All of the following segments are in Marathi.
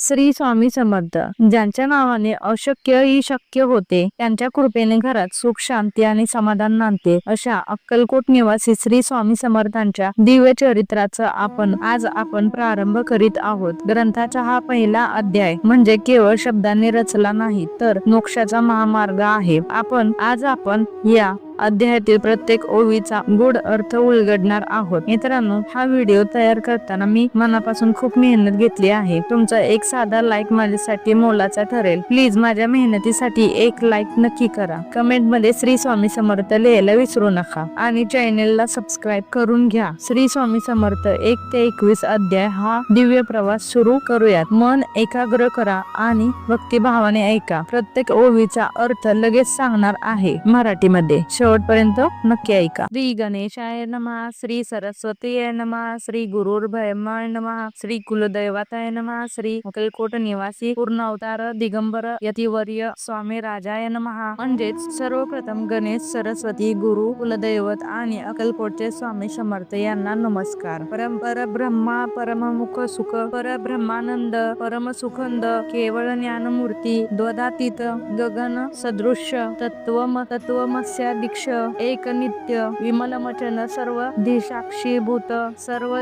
श्री स्वामी समर्थ. ज्यांच्या नावाने अशक्य ही शक्य होते त्यांच्या कृपेने घरात सुख शांती आणि समाधान नांदते अशा अक्कलकोट निवासी श्री स्वामी समर्थांच्या दिव्य चरित्राचा आपण आज आपण प्रारंभ करीत आहोत. ग्रंथाचा हा पहिला अध्याय म्हणजे केवळ शब्दांनी रचला नाही तर मोक्षाचा महामार्ग आहे. आपण आज आपण या अध्यायातील प्रत्येक ओळीचा गुढ अर्थ उलगडणार आहोत. मित्रांनो हा व्हिडिओ तयार करताना मी मनापासून खूप मेहनत घेतली आहे. तुमचा एक साधा लाईक माझ्यासाठी मोलाचा ठरेल. प्लीज माझ्या मेहनतीसाठी एक लाईक नक्की करा. कमेंटमध्ये श्री स्वामी समर्थ लिहायला विसरू नका. आणि चॅनेलला सबस्क्राईब करून घ्या. श्री स्वामी समर्थ एक ते एकवीस अध्याय हा दिव्य प्रवास सुरू करूयात. मन एकाग्र करा आणि भक्तिभावाने ऐका. प्रत्येक ओळीचा अर्थ लगेच सांगणार आहे. मराठीमध्ये. शेवटपर्यंत नक्की ऐका. श्री गणेशाय नमा श्री सरस्वतीय नमा श्री गुरुर्भयमाय नमा श्री कुलदैवताय नमा श्री अकलकोट निवासी पूर्ण अवतार दिगंबर यतिवर्य स्वामी राजाय नमहा म्हणजेच सर्वप्रथम गणेश सरस्वती गुरु कुलदैवत आणि अकलकोटचे स्वामी समर्थ यांना नमस्कार. परंपर ब्रह्मा परममुख सुख परब्रह्मानंद परम सुखंद केवळ ज्ञानमूर्ती द्वदातीत गगन सदृश्य तत्व तत्वमस्या दीक्ष एक नित्य विमलमचन सर्व भूत सर्व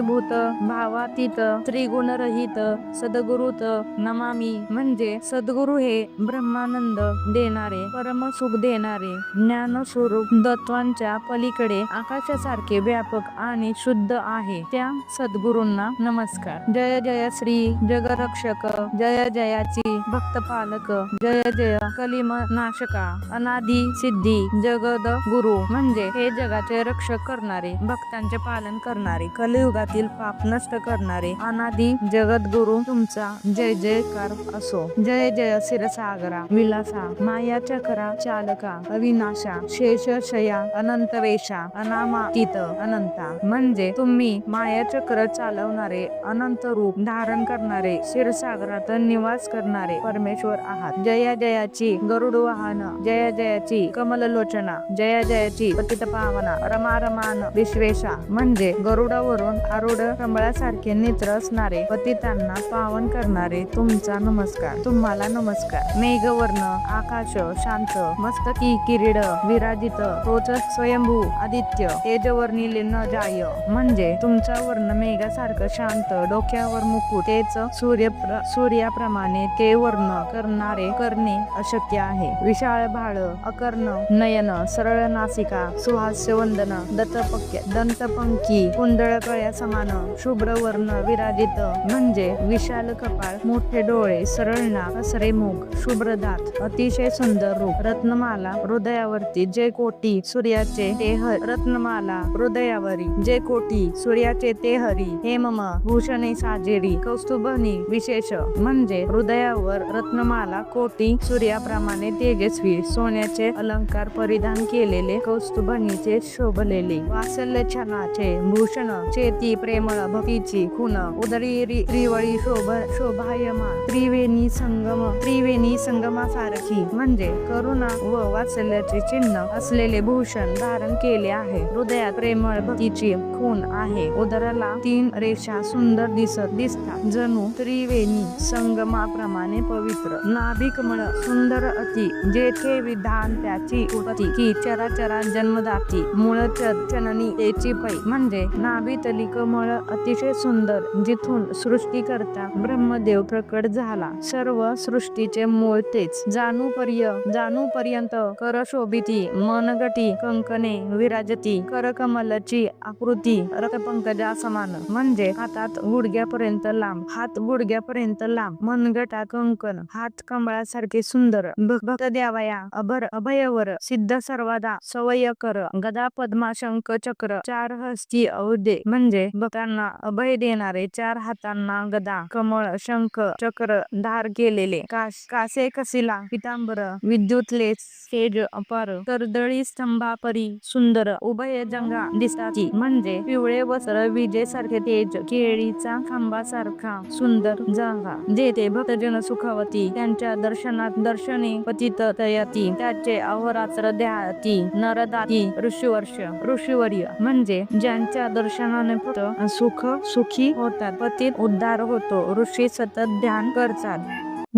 भूत भावातीत त्रिगुणरहित सद्गुरुत नमामी. म्हणजे सद्गुरु हे ब्रह्मानंद देणारे परम सुख देणारे ज्ञान स्वरूप तत्वांच्या पलीकडे आकाशासारखे व्यापक आणि शुद्ध आहे. त्या सद्गुरूंना नमस्कार. जय जय श्री जगरक्षक जय जयाची भक्त पालक जय जय कलिम नाशका अनादि सिद्धी जगद गुरु म्हणजे हे जगाचे रक्षक करणारे भक्तांचे पालन करणारे कलियुगातील पाप नष्ट करणारे अनादी जगद गुरु तुमचा जय जयकार असो. जय जय शिरसागरा विलासा माया चक्रा चालका अविनाशा शेष शया अनंत वेशा अनामातीत अनंता. म्हणजे तुम्ही माया चक्र चालवणारे अनंत रूप धारण करणारे क्षीरसागरात निवास करणारे परमेश्वर आहात. जया जयाची गरुड वाहन जया जयाची कमल लोचना जया जयाची पतित पावना. रमा रमान विश्वेषा म्हणजे गरुडावरून आरुढ कमळासारखे नेत्र असणारे पतितांना पावन करणारे तुमचा नमस्कार. तुम्हाला नमस्कार. मेघवर्ण आकाश शांत मस्तकी किरीड विराजित तोच स्वयंभू आदित्य तेजवर्णिले न जाय. म्हणजे तुमचा वर्ण मेघासारखं शांत डोक्यावर मुकुट तेच सूर्य सूर्याप्रमाणे ते वर्ण करणारे करणे अशक्य आहे. विशाळ भाळ अकर्ण नय नयन सरळ नासिका सुहास्य वंदन दत्तपक्य दंतपंकी कुंदळकळ्या समान शुभ्र वर्ण विराजित म्हणजे विशाल कपाळ मोठे डोळे सरळ नाक असरे मुख शुभ्र दात अतिशय सुंदर रूप रत्नमाला हृदयावरती जे कोटी सूर्याचे ते हर रत्नमाला हृदयावरी जे कोटी सूर्याचे ते हरी हे मम भूषणे साजेरी कौस्तुभनी विशेष म्हणजे हृदयावर रत्नमाला कोटी सूर्याप्रमाणे तेजस्वी सोन्याचे अलंकार परिधान केलेले कौस्तुभनीचे शोभलेले वासल्य छनाचे भूषण चेती प्रेमळ भक्तीची खुन उदरी त्रिवळी शोभ शोभायमा त्रिवेणी संगम त्रिवेणी संगमासारखी म्हणजे करुणा व वात्सल्याचे चिन्ह असलेले भूषण धारण केले आहे. हृदयात प्रेमळ भक्तीची खून आहे. उदराला तीन रेषा सुंदर दिसत दिसतात. जणू त्रिवेणी संगमाप्रमाणे पवित्र नाभिकमळ सुंदर अति जेथे विधान त्याची उत्पत्ती की चराचरा जन्मदाती मूळ च- त्याची पै. म्हणजे नाभितली कमळ अतिशय सुंदर. जिथून सृष्टी करता ब्रह्मदेव प्रकट झाला. सर्व सृष्टीचे मूळ तेच. जाणू पर्य जाणू पर्यंत कर शोभिती मनगटी कंकणे विराजती करकमलची आकृती रथपंकजा समान. म्हणजे हातात गुडघ्यापर्यंत लांब. हात गुडघ्यापर्यंत लांब. मनगटा कंकण. हात कमळासारखे सुंदर. भक्त द्यावया अभर अभयवर. सिद्ध सर्वदा. सवय कर. गदा पद्मा शंख चक्र चार हस्ती औदे. म्हणजे भक्तांना अभय देणारे चार हातांना गदा कमळ शंख चक्र धार केलेले. काश कासे कसिला? पितांबर विद्युतले सेज अपार. कर्दळी स्तंभापरी सुंदर उभय जंगा दिसतात. म्हणजे पिवळे वस्त्र विजेसारखे तेज केळीचा खांबासारखा सुंदर जागा. जेथे भक्तजन सुखावती त्यांच्या दर्शनात दर्शने पतित तयाती. त्याचे अहोरात्र नरद्याती नरदाती ऋषीवर्ष ऋषीवर्य म्हणजे ज्यांच्या दर्शनाने फक्त सुख सुखी होतात. पतीत उद्धार होतो. ऋषी सतत ध्यान करतात.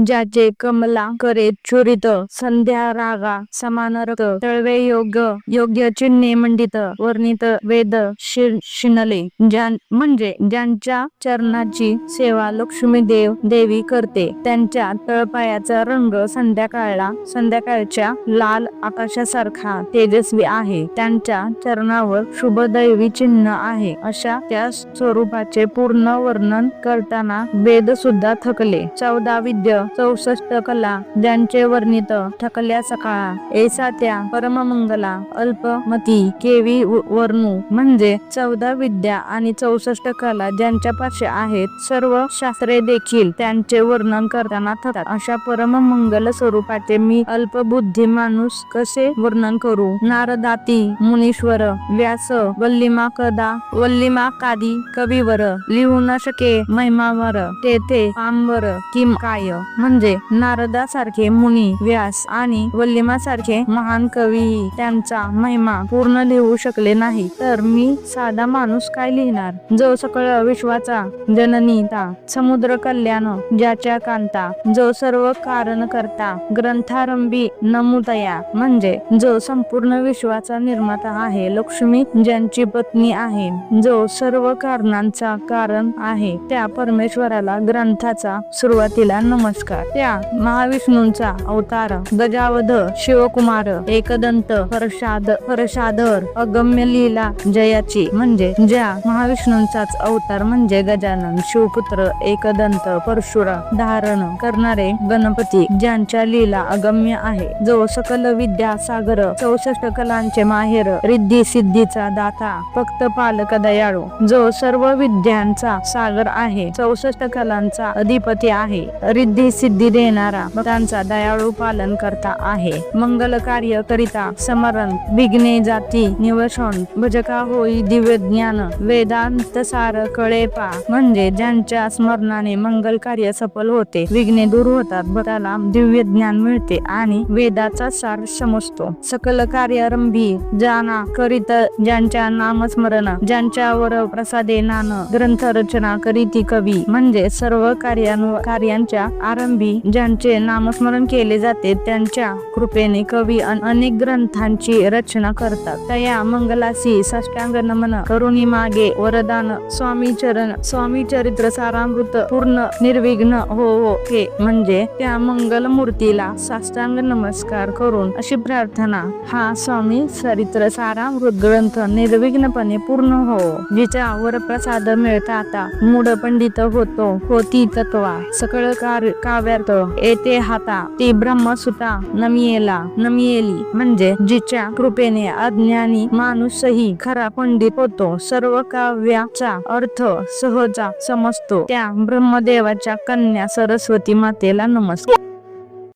ज्याचे कमला करे चुरित संध्या रागा समान रक्त तळवे योग्य योग्य चिन्हे मंडित वर्णित वेद शि- शिनले. ज्या म्हणजे ज्यांच्या चरणाची सेवा लक्ष्मी देव देवी करते त्यांच्या तळपायाचा रंग संध्याकाळला संध्याकाळच्या लाल आकाशासारखा तेजस्वी आहे. त्यांच्या चरणावर शुभ दैवी चिन्ह आहे. अशा त्या स्वरूपाचे पूर्ण वर्णन करताना वेद सुद्धा थकले. चौदा विद्य चौसष्ट कला ज्यांचे वर्णित ठकल्या सकाळा. ऐसा त्या परममंगला अल्पमती केवी वर्णू. म्हणजे चौदा विद्या आणि चौसष्ट कला ज्यांच्या पाशी आहेत सर्व शास्त्रे देखील त्यांचे वर्णन करताना थकतात. अशा परममंगल स्वरूपाचे मी अल्पबुद्धी माणूस कसे वर्णन करू? नारदाती मुनीश्वर व्यास वल्लिमा कदा वल्लिमा कादी कविवर. लिहू न शके महिमावर. तेथे पामवर किम काय? म्हणजे नारदासारखे मुनी व्यास आणि वल्लिमासारखे महान कवीही त्यांचा महिमा पूर्ण लिहू शकले नाही. तर मी साधा माणूस काय लिहिणार? जो सकळ विश्वाचा जननीता समुद्र कल्याण ज्याच्या कांता जो सर्व कारण करता ग्रंथारंभी नमुतया म्हणजे जो संपूर्ण विश्वाचा निर्माता आहे लक्ष्मी ज्यांची पत्नी आहे जो सर्व कारणांचा कारण आहे त्या परमेश्वराला ग्रंथाचा सुरुवातीला नमस्कार त्या महाविष्णूंचा अवतार गजावध शिवकुमार एकदंत परशाद परशाधर अगम्य लीला जयाची म्हणजे ज्या महाविष्णूंचाच अवतार म्हणजे गजानन शिवपुत्र एकदंत परशुरा धारण करणारे गणपती ज्यांच्या लीला अगम्य आहे. जो सकल विद्या सागर चौसष्ट कलांचे माहेर रिद्धी सिद्धीचा दाता फक्त पालक दयाळू. जो सर्व विद्यांचा सागर आहे चौसष्ट कलांचा अधिपती आहे. रिद्धी सिद्धी देणारा भक्तांचा दयाळू पालन करता आहे. मंगल कार्य करिता समरण विघ्ने जाती निवसन भजका होई दिव्य ज्ञान वेदांत सार कळेपा. म्हणजे ज्यांच्या स्मरणाने मंगल कार्य सफल होते विघ्ने दूर होतात भक्ताला दिव्य ज्ञान मिळते आणि वेदाचा सार समजतो. सकल कार्यारंभी जाना करीत ज्यांच्या नामस्मरण ज्यांच्यावर प्रसादे नान ग्रंथ रचना करीती कवी. म्हणजे सर्व कार्यां कार्यांच्या आरंभ ज्यांचे नामस्मरण केले जाते त्यांच्या कृपेने कवी अनेक ग्रंथांची रचना करतात. तया मंगलासी साष्टांग नमन करुणी मागे वरदान स्वामी चरण स्वामी चरित्र सारामृत पूर्ण निर्विघ्न हो हो हे म्हणजे त्या मंगल मूर्तीला साष्टांग नमस्कार करून अशी प्रार्थना हा स्वामी चरित्र सारामृत ग्रंथ निर्विघ्नपणे पूर्ण हो जिच्या वर प्रसाद मिळता आता मूढ पंडित होतो होती तत्वा सकळ कार व्यर्थ. येते हाता ती ब्रह्मसुता नमियेला नमियेली. म्हणजे जिच्या कृपेने अज्ञानी माणूसही खरा पंडित होतो. सर्व काव्याचा अर्थ सहजा समजतो. त्या ब्रह्मदेवाच्या कन्या सरस्वती मातेला नमस्कार.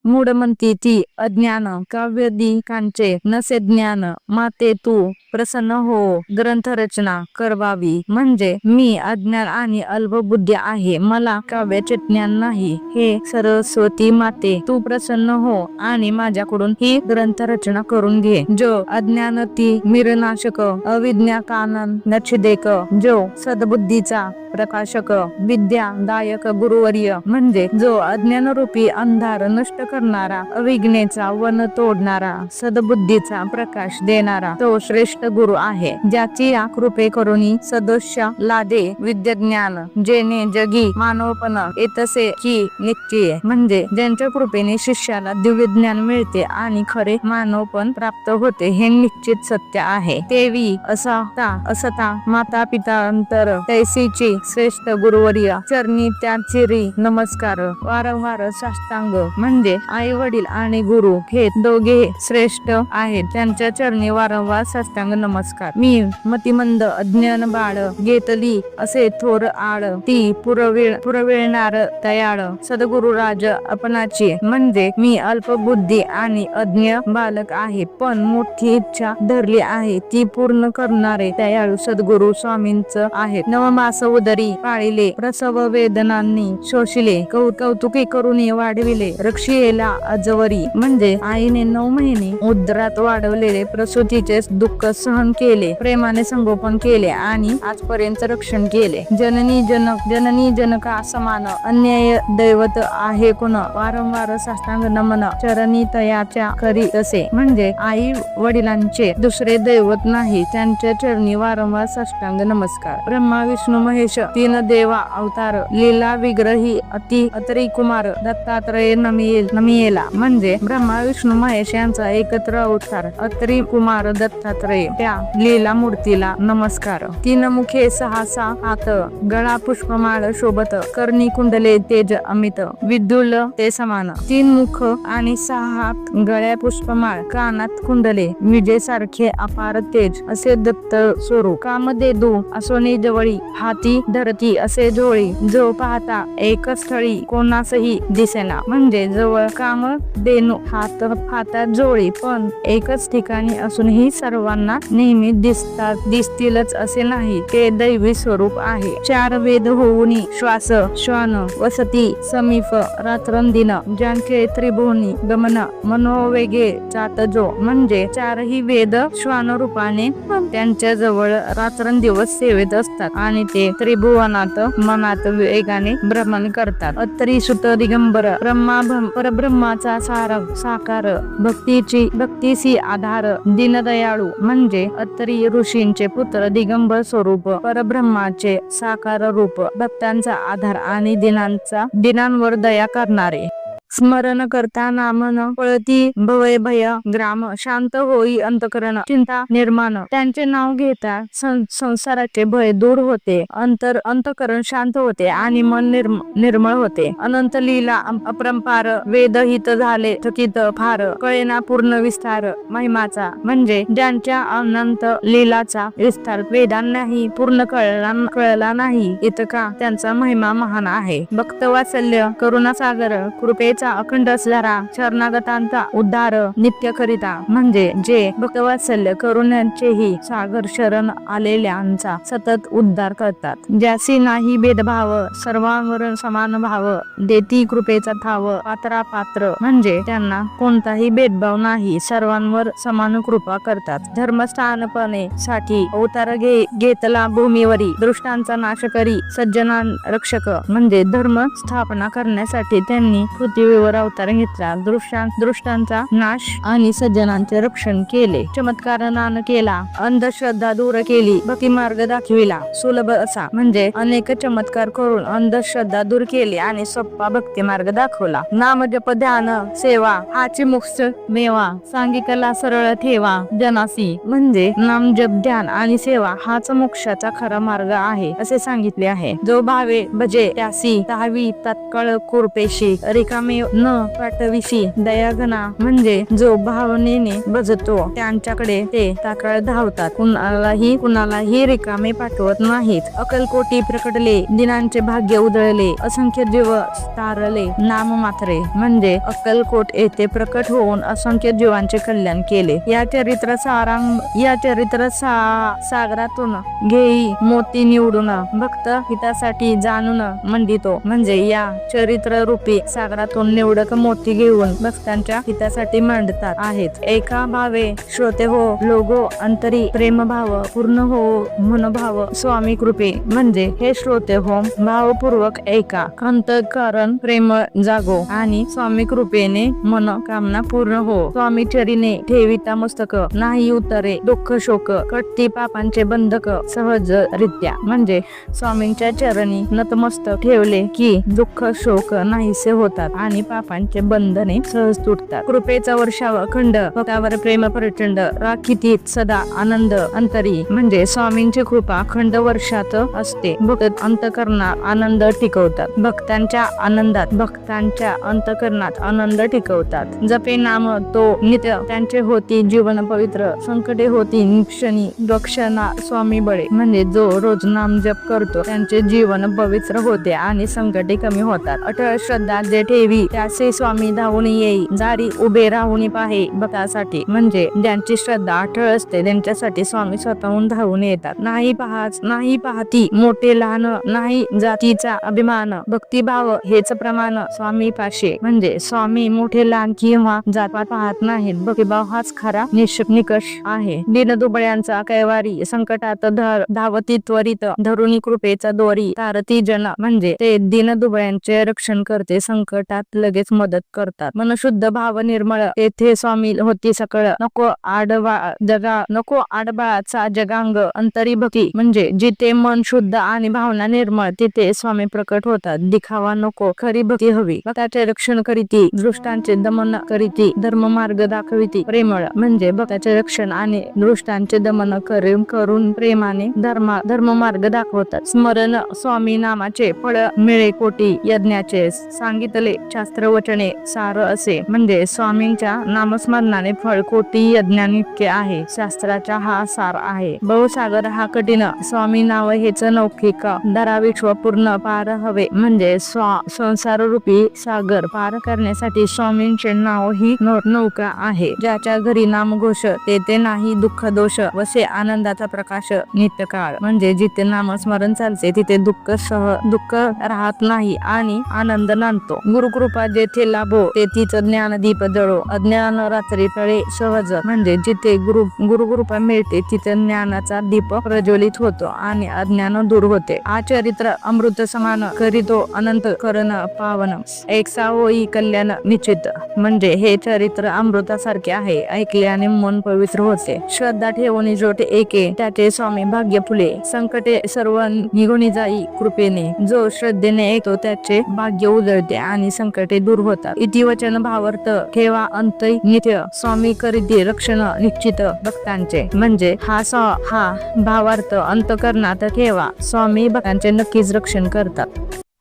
मूढ ती अज्ञान काव्यदिकांचे नसे ज्ञान माते तू प्रसन्न हो ग्रंथ रचना करवावी. म्हणजे मी अज्ञान आणि अल्पबुद्धी आहे मला काव्याचे ज्ञान नाही. हे सरस्वती माते तू प्रसन्न हो आणि माझ्याकडून ही ग्रंथ रचना करून घे. जो अज्ञान ती मिरनाशक अविज्ञा कानन नच्छिदेक जो सद्बुद्धीचा प्रकाशक विद्या दायक गुरुवर्य म्हणजे जो अज्ञान रूपी अंधार नष्ट करणारा अविघ्नेचा वन तोडणारा सद्बुद्धीचा प्रकाश देणारा तो श्रेष्ठ गुरु आहे ज्याची या कृपे करून सदस्य लादे विद्यज्ञान जेने जगी मानवपण येतसे की निश्चय म्हणजे ज्यांच्या कृपेने शिष्याला दिव्य ज्ञान मिळते आणि खरे मानवपण प्राप्त होते हे निश्चित सत्य आहे. तेवी असता असता माता पिता अंतर तैसीची श्रेष्ठ गुरुवर्य चरणी त्या चिरी नमस्कार. वारंवार साष्टांग. म्हणजे आई वडील आणि गुरु हे दोघे श्रेष्ठ आहेत. त्यांच्या चरणी वारंवार साष्टांग नमस्कार. मी मतिमंद अज्ञान बाळ घेतली असे थोर आळ. ती पुरविळ पुरवेळणार दयाळ. सद्गुरु राज अपनाची म्हणजे मी अल्पबुद्धी आणि अज्ञ बालक आहे. पण मोठी इच्छा धरली आहे. ती पूर्ण करणारे दयाळू सद्गुरु स्वामींच आहे नवमास उदय उदरी पाळिले प्रसव वेदनांनी शोषिले कौ कौतुके करून वाढविले रक्षियेला अजवरी म्हणजे आईने नऊ महिने उद्रात वाढवलेले प्रसूतीचे दुःख सहन केले प्रेमाने संगोपन केले आणि आजपर्यंत रक्षण केले. जननी जनक जननी जनका समान अन्याय दैवत आहे कोण? वारंवार साष्टांग नमन चरणी तयाच्या करी असे म्हणजे आई वडिलांचे दुसरे दैवत नाही त्यांच्या चरणी वारंवार साष्टांग नमस्कार. ब्रह्मा विष्णू महेश तीन देवा अवतार लीला विग्रही अति अत्री कुमार दत्तात्रय नमियेल नमियेला. म्हणजे ब्रह्मा विष्णू महेश यांचा एकत्र अवतार अत्री कुमार दत्तात्रय. त्या लीला मूर्तीला नमस्कार. तीन मुखे सहा हात गळा पुष्पमाळ शोभत कर्णी कुंडले तेज अमित विद्युल ते समान. तीन मुख आणि सहा हात गळ्या पुष्पमाळ कानात कुंडले विजय सारखे अपार तेज असे दत्त स्वरूप. कामदेदू असोने जवळी हाती धरती असे जोळी जो पाहता एकच स्थळी कोणासही दिसेना. म्हणजे जवळ काम देणू हात हातात जोळी पण एकच ठिकाणी असूनही सर्वांना नेहमी दिसतात दिसतीलच असे नाही. ते दैवी स्वरूप आहे. चार वेद होऊनी श्वास श्वान वसती समीप रात्रंदिन ज्यांचे त्रिभुवनी गमन मनोवेगे जात जो. म्हणजे चारही वेद श्वान रूपाने त्यांच्या जवळ रात्रंदिवस सेवेत असतात आणि ते भुवनात मनात वेगाने भ्रमण करतात. अत्तरी सुत दिगंबर ब्रह्मा परब्रह्माचा सार साकार भक्तीची भक्तीसी आधार दीनदयाळू. म्हणजे अत्तरी ऋषींचे पुत्र दिगंबर स्वरूप परब्रह्माचे साकार रूप भक्तांचा आधार आणि दिनांचा दिनांवर दया करणारे. स्मरण करता नामन पळती भवय भय ग्राम शांत होई अंतकरण चिंता निर्माण. त्यांचे नाव घेता सं- संसाराचे भय दूर होते. अंतर अंतकरण शांत होते आणि मन निर्म निर्मळ होते. अनंत लीला अपरंपार वेदहित झाले थकित फार कळेना पूर्ण विस्तार महिमाचा. म्हणजे ज्यांच्या अनंत लीलाचा विस्तार वेदांनाही पूर्ण कळला कळला नाही इतका त्यांचा महिमा महान आहे. भक्तवात्सल्य करुणासागर कृपेचा अखंड असणारा शरणागतांचा उद्धार नित्य करिता. म्हणजे जे भक्तवात्सल्य करुणांचेही सागर शरण आलेल्यांचा सतत उद्धार करतात. ज्यासी नाही भेदभाव सर्वांवर समान भाव देती कृपेचा थाव पात्रा पात्र म्हणजे त्यांना कोणताही भेदभाव नाही सर्वांवर समान कृपा करतात. धर्मस्थानपणे साठी अवतार घे घेतला भूमीवरी दृष्टांचा नाश करी सज्जना रक्षक म्हणजे धर्म स्थापना करण्यासाठी त्यांनी पृथ्वी पृथ्वीवर अवतार घेतला. दृष्टां दृष्टांचा नाश आणि सज्जनांचे रक्षण केले. चमत्कारानं केला. अंधश्रद्धा दूर केली. भक्ती मार्ग दाखविला. सुलभ असा. म्हणजे अनेक चमत्कार करून अंधश्रद्धा दूर केली आणि सोप्पा भक्ती मार्ग दाखवला. नाम जप ध्यान सेवा हाची मुक्त मेवा सांगिकला सरळ ठेवा जनासी. म्हणजे नाम जप ध्यान आणि सेवा हाच मोक्षाचा खरा मार्ग आहे असे सांगितले आहे. जो भावे भजे त्यासी दहावी तात्काळ कुरपेशी रिकामे न पाठविशी दयागना म्हणजे जो भावनेने बजतो त्यांच्याकडे ते ताकाळ धावतात. कुणालाही कुणालाही रिकामे पाठवत नाहीत. अकलकोटी प्रकटले दिनांचे भाग्य उधळले असंख्य जीव तारले नाम मात्रे. म्हणजे अक्कलकोट येथे प्रकट होऊन असंख्य जीवांचे कल्याण केले. या चरित्र सारांग या चरित्र सा सागरातून घेई मोती निवडून भक्त हितासाठी जाणून मंडितो. म्हणजे या चरित्र रूपी सागरातून निवडक मोती घेऊन भक्तांच्या हितासाठी मांडतात आहेत. एका भावे श्रोते हो लोगो अंतरी प्रेम भाव पूर्ण हो मनोभाव स्वामी कृपे. म्हणजे हे श्रोते हो भावपूर्वक ऐका अंतकरण प्रेम जागो आणि स्वामी कृपेने मनोकामना पूर्ण हो. स्वामी चरीने ठेविता मस्तक नाही उतरे दुःख शोक कट्टी पापांचे बंधक सहज रित्या म्हणजे स्वामींच्या चरणी नतमस्तक ठेवले की दुःख शोक नाहीसे होतात आणि पापांचे बंधने सहज तुटतात. कृपेचा वर्षाव अखंड भक्तावर प्रेम प्रचंड राखीतीत सदा आनंद अंतरी. म्हणजे स्वामींची कृपा अखंड वर्षात असते. भक्त अंतकरणात आनंद टिकवतात. भक्तांच्या आनंदात भक्तांच्या अंतकरणात आनंद टिकवतात. जपे नाम तो नित्य त्यांचे होती जीवन पवित्र. संकटे होती निक्षणी दक्षणा स्वामी बळे. म्हणजे जो रोज नाम जप करतो त्यांचे जीवन पवित्र होते आणि संकटे कमी होतात. अटळ श्रद्धा जे ठेवी तरी त्याचे स्वामी धावून येई. जारी उभे राहून पाहे. भक्तासाठी म्हणजे ज्यांची श्रद्धा अठळ असते त्यांच्यासाठी स्वामी स्वतःहून धावून येतात. नाही पाहाच नाही पाहती मोठे लहान नाही जातीचा अभिमान. भक्तिभाव हेच प्रमाण स्वामी पाशे म्हणजे स्वामी मोठे लहान किंवा जात पाहत नाहीत. भक्तिभाव हाच खरा निश निकष आहे. दीनदुबळ्यांचा कैवारी संकटात धर धावती त्वरित धरुणी कृपेचा दोरी तारती जन. म्हणजे ते दीनदुबळ्यांचे रक्षण करते संकटात लगेच मदत करतात. मनशुद्ध भाव निर्मळ येथे स्वामी होती सकळ. नको आडवा जगा नको आडबाळाचा जगांग अंतरी भक्ती म्हणजे जिथे मन शुद्ध आणि भावना निर्मळ तिथे स्वामी प्रकट होतात. दिखावा नको खरी भक्ती हवी. भक्ताचे रक्षण करीती दृष्टांचे दमन करीती धर्म मार्ग दाखविती प्रेमळ. म्हणजे भक्ताचे रक्षण आणि दृष्टांचे दमन करून करून प्रेमाने धर्मा धर्म मार्ग दाखवतात. स्मरण स्वामी नामाचे फळ मिळे कोटी यज्ञाचे सांगितले शास्त्र वचने सार असे. म्हणजे स्वामींच्या नामस्मरणाने फळ कोटी यज्ञानिके आहे. शास्त्राचा हा सार आहे. बहुसागर हा कठीण. स्वामी नाव हेच नौकिक धरा विश्व पूर्ण पार हवे. म्हणजे स्वा संसार रूपी सागर पार करण्यासाठी स्वामींचे नाव ही नौका आहे. ज्याच्या घरी नामघोष तेथे नाही दुःख दोष वसे आनंदाचा प्रकाश नित्यकाळ. म्हणजे जिथे नामस्मरण चालते तिथे दुःख सह दुःख राहत नाही आणि आनंद नांदतो. गुरुकृप जेथे लाभो तेथीच ज्ञान दीप जळो. अज्ञान रात्री तळे सहज. म्हणजे जिथे गुरु गुरुकृपा मिळते तिथे ज्ञानाचा दीप प्रज्वलित होतो आणि अज्ञान दूर होते. हा चरित्र अमृत समान करीतो अनंत करण पावन. एकसा होई कल्याण निश्चित. म्हणजे हे चरित्र अमृतासारखे आहे. ऐकल्याने मन पवित्र होते. श्रद्धा ठेवून जोटे एके त्याचे स्वामी भाग्य फुले. संकटे सर्व निघून जाई कृपेने. जो श्रद्धेने ऐकतो त्याचे भाग्य उजळते आणि संकट दूर होतात. इति वचन भावार्थ ठेवा अंत नित्य. स्वामी करीती रक्षण निश्चित भक्तांचे. म्हणजे हा स्व हा भावार्थ अंतकरणात ठेवा. स्वामी भक्तांचे नक्कीच रक्षण करतात.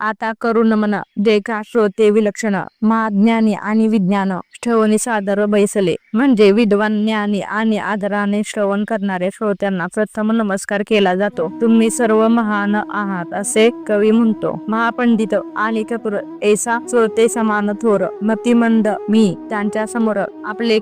आता करुण मन देखा श्रोते विलक्षण महाज्ञानी आणि विज्ञान श्रवणी सादर बैसले. म्हणजे विद्वान ज्ञानी आणि आदराने श्रवण करणारे श्रोत्यांना प्रथम नमस्कार केला जातो. तुम्ही सर्व महान आहात असे कवी म्हणतो. महापंडित आणि कपूर ऐसा श्रोते समान थोर मतिमंद मी त्यांच्यासमोर आपले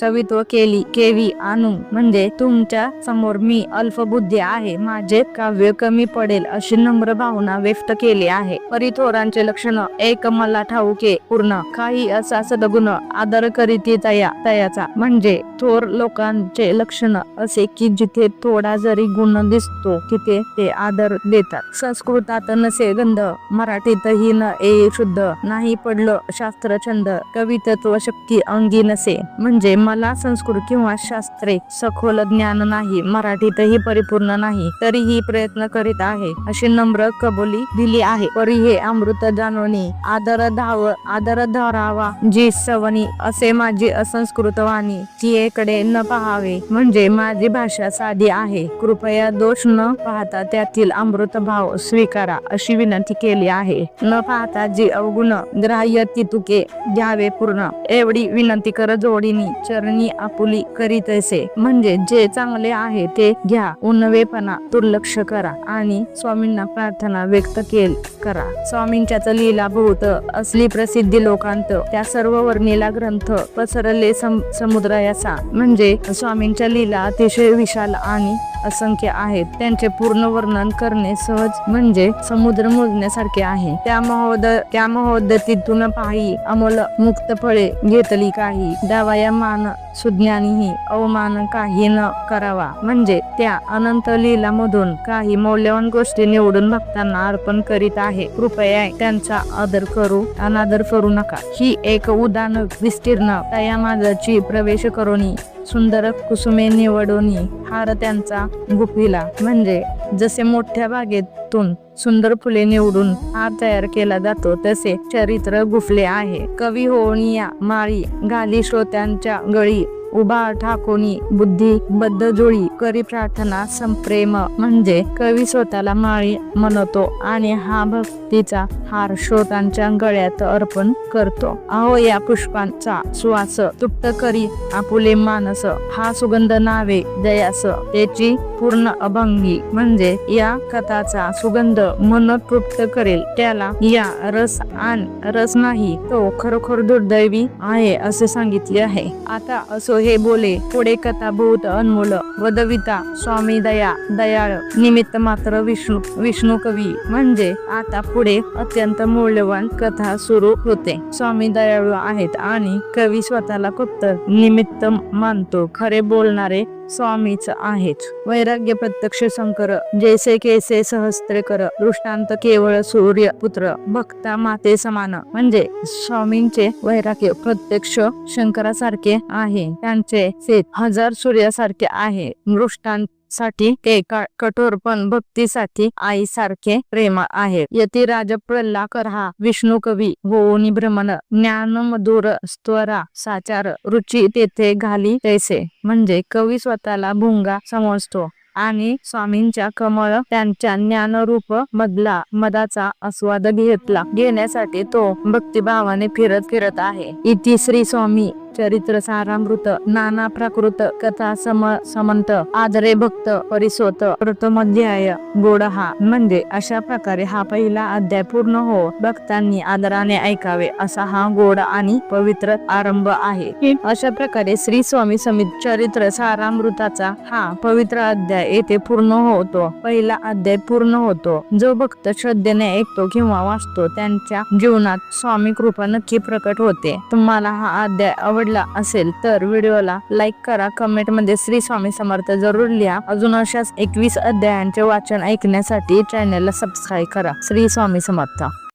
सवित्व केली केवी आणू म्हणजे तुमच्यासमोर मी अल्पबुद्धी आहे माझे काव्य कमी पडेल अशी नम्र भावना व्यक्त केली आहे. परी थोरांचे लक्षण एक मला ठाऊके पूर्ण. काही असा सदगुण आदर करीती तया तयाचा. म्हणजे थोर लोकांचे लक्षण असे की जिथे थोडा जरी गुण दिसतो तिथे ते आदर देतात. संस्कृतात नसे गंध मराठीतही न ए शुद्ध नाही पडलं शास्त्र छंद कवितत्व शक्ती अंगी नसे. म्हणजे मला संस्कृत किंवा शास्त्रे सखोल ज्ञान नाही मराठीतही परिपूर्ण नाही तरीही प्रयत्न करीत आहे. अशी नम्र कबुली दिली आहे. परी हे अमृत जाणवणी आदर धाव आदर धरावा. जी सवनी असे माझी असंस्कृत वाणी ती न पहावे. म्हणजे माझी भाषा साधी आहे. कृपया दोष न पाहता त्यातील अमृत भाव स्वीकारा अशी विनंती केली आहे. न पाहता जी अवगुण ग्राह्य ती तुके घ्यावे पूर्ण. एवढी विनंती कर जोडीनी चरणी आपुली करीत असे. म्हणजे जे चांगले आहे ते घ्या. उन्नवेपणा दुर्लक्ष करा. आणि स्वामींना प्रार्थना व्यक्त केली करा. स्वामींच्याच लीला बहुत असली प्रसिद्धी लोकांत. त्या सर्व वर्णीला ग्रंथ पसरले सम समुद्रायाचा. म्हणजे स्वामींच्या लीला अतिशय विशाल आणि असंख्य आहेत. त्यांचे पूर्ण वर्णन करणे सहज म्हणजे समुद्र मोजण्यासारखे आहे. त्या महोद त्या महोदतीतून पाही अमोल मुक्त फळे घेतली काही. द्यावया मान सुज्ञानीही अवमान काही न करावा. म्हणजे त्या अनंत लीला मधून काही मौल्यवान गोष्टी निवडून भक्तांना अर्पण करीत आहे. कृपया त्यांचा आदर करू. अनादर करू नका. ही एक उदान विस्तीर्ण तया माझाची प्रवेश करोनी. सुंदर कुसुमे निवडोनी. हार त्यांचा गुपिला. म्हणजे जसे मोठ्या बागेतून सुंदर फुले निवडून हार तयार केला जातो तसे चरित्र गुफले आहे. कवी होऊन या माळी घाली श्रोत्यांच्या गळी उभा ठाकोनी बुद्धी बद्ध जोळी करी प्रार्थना संप्रेम म्हणजे कवी स्वतःला माळी म्हणतो आणि हा भक्तीचा हार श्रोतांच्या गळ्यात अर्पण करतो. अहो या पुष्पांचा सुवास तुप्त करी आपुले मानस. हा सुगंध नावे दयास. त्याची पूर्ण अभंगी म्हणजे या कथाचा सुगंध मन तृप्त करेल. त्याला या रस आण रस नाही तो खरोखर दुर्दैवी आहे असे सांगितले आहे. आता असो हे बोले पुढे कथा बहुत अनमोल वदविता स्वामी दया दयाळ निमित्त मात्र विष्णू विष्णू कवी. म्हणजे आता पुढे अत्यंत मौल्यवान कथा सुरू होते. स्वामी दयाळू आहेत आणि कवी स्वतःला फक्त निमित्त मानतो. खरे बोलणारे स्वामीच आहेच वैराग्य प्रत्यक्ष शंकर जैसे केसे सहस्त्रे कर दृष्टांत केवळ सूर्य पुत्र भक्ता माते समान. म्हणजे स्वामींचे वैराग्य प्रत्यक्ष शंकरासारखे आहे. त्यांचे हजार सूर्यासारखे आहे. दृष्टांत साठी ते कठोर पण भक्तीसाठी आई सारखे प्रेम आहे. यती राज प्रल्हाकर हा विष्णू कवी होऊनी भ्रमण ज्ञान मधुर स्वरा साचार रुची तेथे घाली तैसे. म्हणजे कवी स्वतःला भुंगा समजतो आणि स्वामींच्या कमळ त्यांच्या ज्ञानरूप मधला मदाचा आस्वाद घेतला. घेण्यासाठी तो भक्तिभावाने फिरत फिरत आहे. इति श्री स्वामी चरित्र सारामृत नाना प्राकृत कथा सम समंत आदरे भक्त परिसोत प्रथमध्याय गोड हा म्हणजे अशा प्रकारे हा पहिला अध्याय पूर्ण हो. भक्तांनी आदराने ऐकावे असा हा गोड आणि पवित्र आरंभ आहे. अशा प्रकारे श्री स्वामी समित चरित्र सारामृताचा हा पवित्र अध्याय येथे पूर्ण होतो. पहिला अध्याय पूर्ण होतो. जो भक्त श्रद्धेने ऐकतो किंवा वाचतो त्यांच्या जीवनात स्वामी कृपा नक्की प्रकट होते. तुम्हाला हा अध्याय आवडला असेल तर व्हिडिओला लाईक करा. कमेंटमध्ये श्री स्वामी समर्थ जरूर लिहा. अजून अशाच एकवीस अध्यायांचे वाचन ऐकण्यासाठी चॅनलला सबस्क्राईब करा. श्री स्वामी समर्थ.